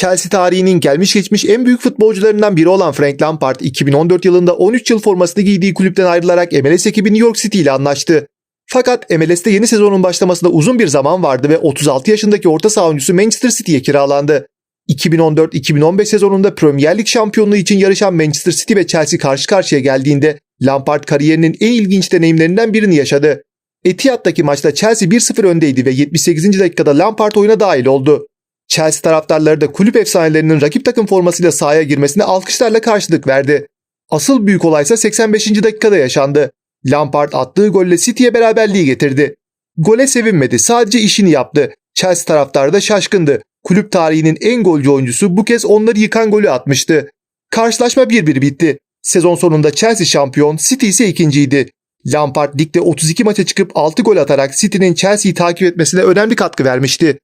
Chelsea tarihinin gelmiş geçmiş en büyük futbolcularından biri olan Frank Lampard 2014 yılında 13 yıl formasını giydiği kulüpten ayrılarak MLS ekibi New York City ile anlaştı. Fakat MLS'te yeni sezonun başlamasında uzun bir zaman vardı ve 36 yaşındaki orta saha oyuncusu Manchester City'ye kiralandı. 2014-2015 sezonunda Premier Lig şampiyonluğu için yarışan Manchester City ve Chelsea karşı karşıya geldiğinde Lampard kariyerinin en ilginç deneyimlerinden birini yaşadı. Etihad'daki maçta Chelsea 1-0 öndeydi ve 78. dakikada Lampard oyuna dahil oldu. Chelsea taraftarları da kulüp efsanelerinin rakip takım formasıyla sahaya girmesine alkışlarla karşılık verdi. Asıl büyük olaysa 85. dakikada yaşandı. Lampard attığı golle City'ye beraberliği getirdi. Gole sevinmedi, sadece işini yaptı. Chelsea taraftarı da şaşkındı. Kulüp tarihinin en golcü oyuncusu bu kez onları yıkan golü atmıştı. Karşılaşma 1-1 bitti. Sezon sonunda Chelsea şampiyon, City ise ikinciydi. Lampard ligde 32 maça çıkıp 6 gol atarak City'nin Chelsea'yi takip etmesine önemli katkı vermişti.